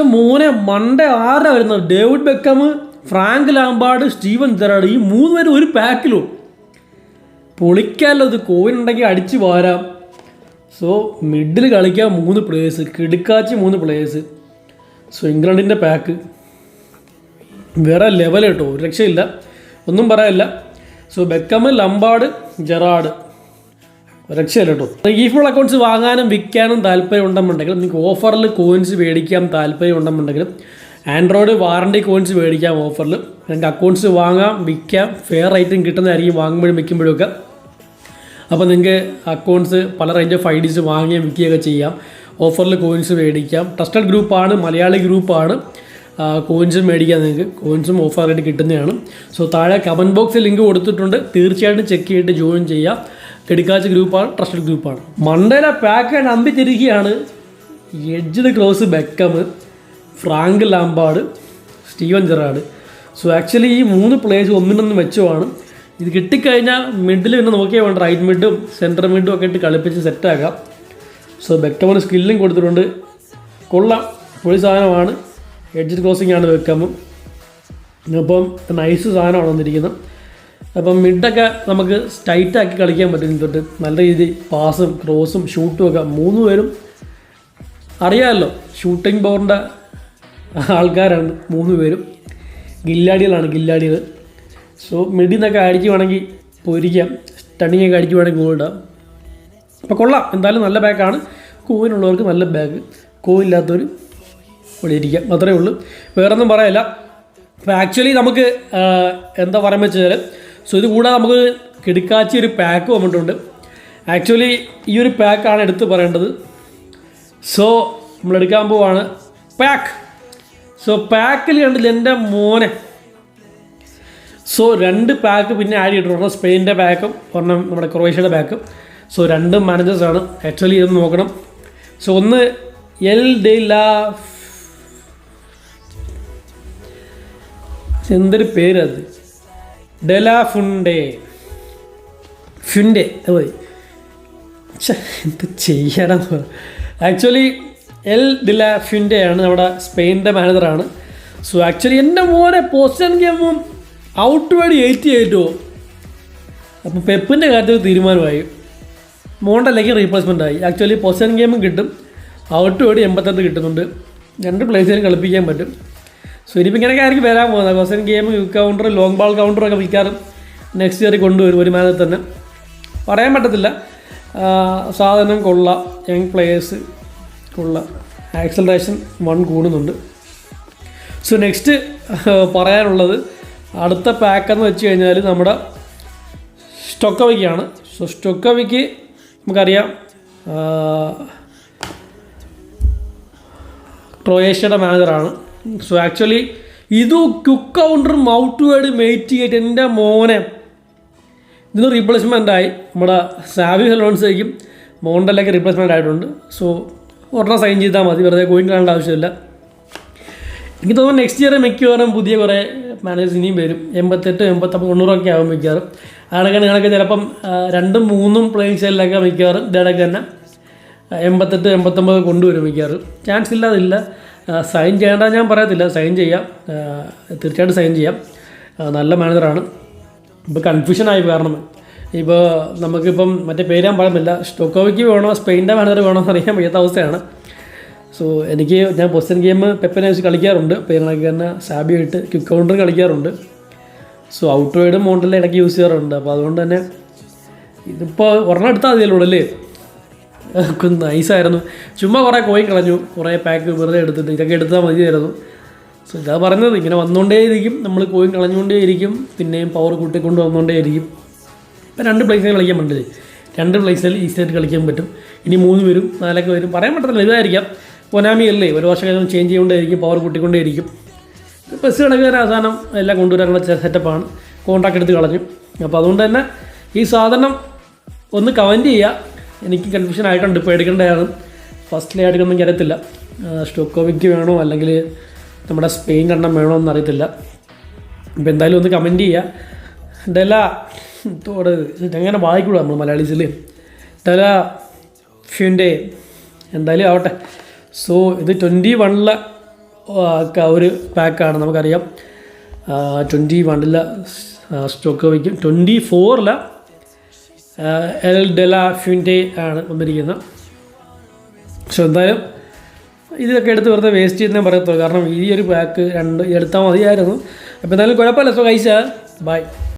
പക്ഷെ മോനെ മണ്ട ആരാ വരുന്നത്? David Beckham Frank Lampard Steven Gerrard ഈ മൂന്ന് പേരും ഒരു പാക്കിലും പൊളിക്കാമല്ലോ ഇത്. കോവിൻ ഉണ്ടെങ്കിൽ അടിച്ച് പോരാം സോ മിഡിൽ കളിക്കാൻ മൂന്ന് പ്ലേയേഴ്സ് കിടുക്കാച്ചി മൂന്ന് പ്ലേയേഴ്സ് സോ ഇംഗ്ലണ്ടിന്റെ പാക്ക് വേറെ ലെവൽ കേട്ടോ. ഒരു രക്ഷയില്ല. ഒന്നും പറയാനില്ല. So Beckham Lampard Gerrard. രക്ഷയില്ല കേട്ടോ. ഈ ഫുൾ അക്കൗണ്ട്സ് വാങ്ങാനും വിൽക്കാനും താല്പര്യം ഉണ്ടെന്നുണ്ടെങ്കിൽ നിങ്ങൾക്ക് ഓഫറിൽ കോയിൻസ് മേടിക്കാൻ താല്പര്യം ഉണ്ടെന്നുണ്ടെങ്കിലും ആൻഡ്രോയിഡ് വാറണ്ടി കോയിൻസ് മേടിക്കാം ഓഫറിൽ നിങ്ങൾക്ക് അക്കൗണ്ട്സ് വാങ്ങാം വിൽക്കാം ഫെയർ റേറ്റും കിട്ടുന്നതായിരിക്കും വാങ്ങുമ്പോഴും വിൽക്കുമ്പോഴും ഒക്കെ അപ്പോൾ നിങ്ങൾക്ക് അക്കൗണ്ട്സ് പല റേഞ്ച് ഓഫ് ഐ ഡീസ് വാങ്ങുകയും വിൽക്കുകയൊക്കെ ചെയ്യാം. ഓഫറിൽ കോയിൻസ് മേടിക്കാം. ട്രസ്റ്റഡ് ഗ്രൂപ്പാണ് മലയാളി ഗ്രൂപ്പാണ് കോയിൻസും മേടിക്കാം നിങ്ങൾക്ക്. കോയിൻസും ഓഫറായിട്ട് കിട്ടുന്നതാണ്. സോ താഴെ കമന്റ് ബോക്സിൽ ലിങ്ക് കൊടുത്തിട്ടുണ്ട്. തീർച്ചയായിട്ടും ചെക്ക് ചെയ്തിട്ട് ജോയിൻ ചെയ്യാം. കെടിക്കാച്ച് ഗ്രൂപ്പാണ് ട്രസ്റ്റഡ് ഗ്രൂപ്പാണ്. മണ്ടേല പാക്ക് അമ്പിച്ചിരിക്കുകയാണ് എഡ്ജിന് close Beckham Frank Lampard Steven Gerrard. So actually ഈ മൂന്ന് പ്ലേയേഴ്സ് ഒന്നിനൊന്ന് മെച്ചമാണ്. ഇത് കിട്ടിക്കഴിഞ്ഞാൽ മിഡിൽ പിന്നെ നോക്കിയാൽ വേണ്ട. റൈറ്റ് മിഡും സെന്റർ മിഡും ഒക്കെ ഇട്ട് കളിപ്പിച്ച് സെറ്റാക്കാം സോ ബെക്കമിന് സ്കില്ലും കൊടുത്തിട്ടുണ്ട്. കൊള്ളാം. പൊളി സാധനമാണ്. എഡ്ജ് ക്ലോസിംഗ് ആണ് ബെക്കമും. അപ്പം നൈസ് സാധനമാണ് വന്നിരിക്കുന്നത്. അപ്പം മിഡൊക്കെ നമുക്ക് ടൈറ്റാക്കി കളിക്കാൻ പറ്റും തൊട്ട് നല്ല രീതി പാസും ക്രോസും ഷൂട്ടും ഒക്കെ മൂന്ന് പേരും അറിയാമല്ലോ ഷൂട്ടിംഗ് പവറിന്റെ ആൾക്കാരാണ് മൂന്ന് പേരും. ഗില്ലാടികളാണ് ഗില്ലാടികൾ സോ മിഡിൽ നിന്നൊക്കെ അടിക്കുവാണെങ്കിൽ പൊരിക്കാം. സ്റ്റണ്ണിങ് ഒക്കെ അടിക്കുവാണെങ്കിൽ ഗോൾഡാം അപ്പോൾ കൊള്ളാം. എന്തായാലും നല്ല ബാക്കാണ് കോവിനുള്ളവർക്ക് നല്ല ബാഗ് കോവില്ലാത്തവർ ഒളിയിരിക്കാം അത്രയേ ഉള്ളൂ. വേറൊന്നും പറയല്ല. അപ്പോൾ ആക്ച്വലി നമുക്ക് എന്താ പറയാൻ വെച്ചാൽ സോ ഇത് കൂടാതെ നമുക്ക് കിടക്കാച്ചി ഒരു പാക്ക് വന്നിട്ടുണ്ട്. ആക്ച്വലി ഈ ഒരു പാക്കാണ് എടുത്ത് പറയേണ്ടത്. സോ നമ്മൾ എടുക്കാൻ പോവാണ്. പാക്ക് സോ പാക്കിൽ കണ്ടില്ല എന്റെ മോനെ. സോ രണ്ട് പാക്ക് പിന്നെ ആഡ് ചെയ്തിട്ടുണ്ട്. സ്പെയിന്റെ പാക്കും ഒരെണ്ണം നമ്മുടെ ക്രൊയേഷ്യയുടെ പാക്കും സോ രണ്ട് മാനേജേഴ്സാണ് ആക്ച്വലി ഇത് നോക്കണം. സോ ഒന്ന് എൽ ഡെ ലാ എന്തൊരു പേരത് ഡെലാ ഫുണ്ടേ മതി. എന്ത് ചെയ്യണം ആക്ച്വലി എൽ ഡിലാ ഫിന്റെ ആണ് നമ്മുടെ സ്പെയിനിന്റെ മാനേജറാണ് സോ ആക്ച്വലി എന്റെ മോനെ പോസ്റ്റൻ ഗെയിമും ഔട്ട് വേഡ് എയ്റ്റി ആയിട്ടോ അപ്പോൾ പെപ്പിന്റെ കാര്യത്തിൽ തീരുമാനമായി. മോണ്ടല്ലെങ്കിൽ റീപ്ലേസ്മെന്റ് ആയി. ആക്ച്വലി പോസ്റ്റൻ ഗെയിമും കിട്ടും. ഔട്ട് വേർഡ് എൺപത്തെട്ട് കിട്ടുന്നുണ്ട്. രണ്ട് പ്ലേസിലും കളിപ്പിക്കാൻ പറ്റും. സോ ഇനിയിപ്പോൾ ഇങ്ങനെയൊക്കെ ആയിരിക്കും വരാൻ പോകുന്നത്. പോസ്റ്റൻ ഗെയിം കൗണ്ടർ ലോങ് ബാൾ കൗണ്ടറൊക്കെ മിക്കാറും നെക്സ്റ്റ് ഇയർ കൊണ്ടുവരും ഒരു മാതിരി തന്നെ. പറയാൻ പറ്റത്തില്ല. സാധനം കൊള്ള യങ് പ്ലേയേഴ്സ് കൊള്ള ആക്സലറേഷൻ വൺ കൂടുന്നുണ്ട്. സോ നെക്സ്റ്റ് പറയാനുള്ളത് അടുത്ത പാക്കെന്ന് വെച്ച് കഴിഞ്ഞാൽ നമ്മുടെ സ്റ്റൊക്കവയ്ക്കാണ് സോ സ്റ്റൊക്കവയ്ക്ക് നമുക്കറിയാം ക്രൊയേഷ്യയുടെ മാനേജറാണ് സോ ആക്ച്വലി ഇത് ക്യുക്ക് കൗണ്ടറും ഔട്ട് വേർഡ് മെയ്റ്റ് ചെയ്തിട്ട് എന്റെ മോനെ ഇതിന് റീപ്ലേസ്മെന്റ് ആയി. നമ്മുടെ സാവി ഹെലോൺസേക്കും മോണ്ടലൊക്കെ റീപ്ലേസ്മെന്റ് ആയിട്ടുണ്ട്. സോ ഒരെണ്ണം സൈൻ ചെയ്താൽ മതി. വെറുതെ കോയിൻ കാണേണ്ട ആവശ്യമില്ല. എനിക്ക് തോന്നുന്നു നെക്സ്റ്റ് ഇയർ മിക്കവാറും പുതിയ കുറേ മാനേജേഴ്സ് ഇനിയും വരും. എൺപത്തെട്ട് എൺപത്തൊമ്പത് തൊണ്ണൂറൊക്കെ ആകും മിക്കവാറും. അതൊക്കെ നിങ്ങളൊക്കെ ചിലപ്പം രണ്ടും മൂന്നും പ്ലേയിങ് സ്റ്റൈലിലൊക്കെ മിക്കവാറും ഇതേടൊക്കെ തന്നെ എൺപത്തെട്ട് എൺപത്തൊമ്പത് കൊണ്ടുവരും മിക്കവാറും. ചാൻസ് ഇല്ലാതില്ല. സൈൻ ചെയ്യേണ്ട ഞാൻ പറയത്തില്ല. സൈൻ ചെയ്യാം. തീർച്ചയായിട്ടും സൈൻ ചെയ്യാം. നല്ല മാനേജറാണ് ഇപ്പോൾ കൺഫ്യൂഷനായി കാരണം. ഇപ്പോൾ നമുക്കിപ്പം മറ്റേ പേരാൻ ഞാൻ പറയുന്നില്ല. സ്റ്റോക്കോയ്ക്ക് വേണോ സ്പെയിന്റെ മാനേജർ വേണോ എന്ന് അറിയാൻ വയ്യാത്ത അവസ്ഥയാണ്. സോ എനിക്ക് ഞാൻ പൊസ്റ്റൻ ഗെയിം പെപ്പനെ വെച്ച് കളിക്കാറുണ്ട്. പേരിനൊക്കെ തന്നെ സാബി ആയിട്ട് ക്വിക്ക് കൗണ്ടർ കളിക്കാറുണ്ട്. സോ ഔട്ട് വൈഡും മോണ്ടലിൽ ഇടയ്ക്ക് യൂസ് ചെയ്യാറുണ്ട്. അപ്പോൾ അതുകൊണ്ട് തന്നെ ഇതിപ്പോൾ ഒരെണ്ണം എടുത്താൽ മതിയല്ലോ അല്ലേ നൈസായിരുന്നു ചുമ്മാ കുറേ കോയി കളഞ്ഞു. കുറേ പാക്ക് വെറുതെ എടുത്തിട്ട് ഇതൊക്കെ എടുത്താൽ മതിയായിരുന്നു. സോ ഇതാ പറഞ്ഞത്. ഇങ്ങനെ വന്നുകൊണ്ടേയിരിക്കും നമ്മൾ കോയിൻ കളഞ്ഞുകൊണ്ടേയിരിക്കും പിന്നെയും പവർ കൂട്ടിക്കൊണ്ട് വന്നുകൊണ്ടേയിരിക്കും ഇപ്പം രണ്ട് പ്ലേസിൽ കളിക്കാൻ പറ്റില്ലേ? രണ്ട് പ്ലേസിൽ ഈസിയായിട്ട് കളിക്കാൻ പറ്റും. ഇനി മൂന്ന് വരും നാലൊക്കെ വരും. പറയാൻ പറ്റത്തില്ല. ഇതായിരിക്കാം. പൊനാമി അല്ലേ? ഒരു വർഷം കഴിഞ്ഞാൽ ചേഞ്ച് ചെയ്തുകൊണ്ടേയിരിക്കും പവർ കൂട്ടിക്കൊണ്ടേയിരിക്കും. ബസ് കണക്കുകാർ അവസാനം എല്ലാം കൊണ്ടുവരാനുള്ള സെറ്റപ്പാണ് കോൺട്രാക്ട് എടുത്ത് കളഞ്ഞു. അപ്പോൾ അതുകൊണ്ട് തന്നെ ഈ സാധനം ഒന്ന് കമന്റ് ചെയ്യുക എനിക്ക് കൺഫ്യൂഷൻ ആയിട്ടുണ്ട്. പേടിക്കേണ്ടതാണ് ഫസ്റ്റ് ആയിട്ടൊന്നും എടുക്കണമെന്ന് അറിയത്തില്ല. സ്റ്റോക്കോവിക്ക് വേണോ? അല്ലെങ്കിൽ നമ്മുടെ സ്പെയിൻ കണ്ണം വേണോ എന്ന് അറിയത്തില്ല. അപ്പോൾ എന്തായാലും ഒന്ന് കമന്റ് ചെയ്യുക ഡെല തോട് എങ്ങനെ വായിക്കൂടാ നമ്മൾ മലയാളീസിൽ ഡെല ഫ്യൂന്റെ എന്തായാലും ആവട്ടെ. സോ ഇത് ട്വന്റി വണ്ണിലെ ഒരു പാക്കാണ് നമുക്കറിയാം. ട്വന്റി വണ്ണിലെ സ്റ്റോക്ക് വയ്ക്കും ട്വന്റി ഫോറില എൽ ഡെല ഫ്യൂന്റെ ആണ് വന്നിരിക്കുന്നത്. പക്ഷെ എന്തായാലും ഇതൊക്കെ എടുത്ത് വെറുതെ വേസ്റ്റ് ചെയ്യുന്നേ പറയത്തുള്ളൂ. കാരണം ഈ ഒരു പാക്ക് രണ്ട് എടുത്താൽ മതിയായിരുന്നു. അപ്പോൾ എന്തായാലും കുഴപ്പമില്ല. സോ കഴിച്ചാൽ ബൈ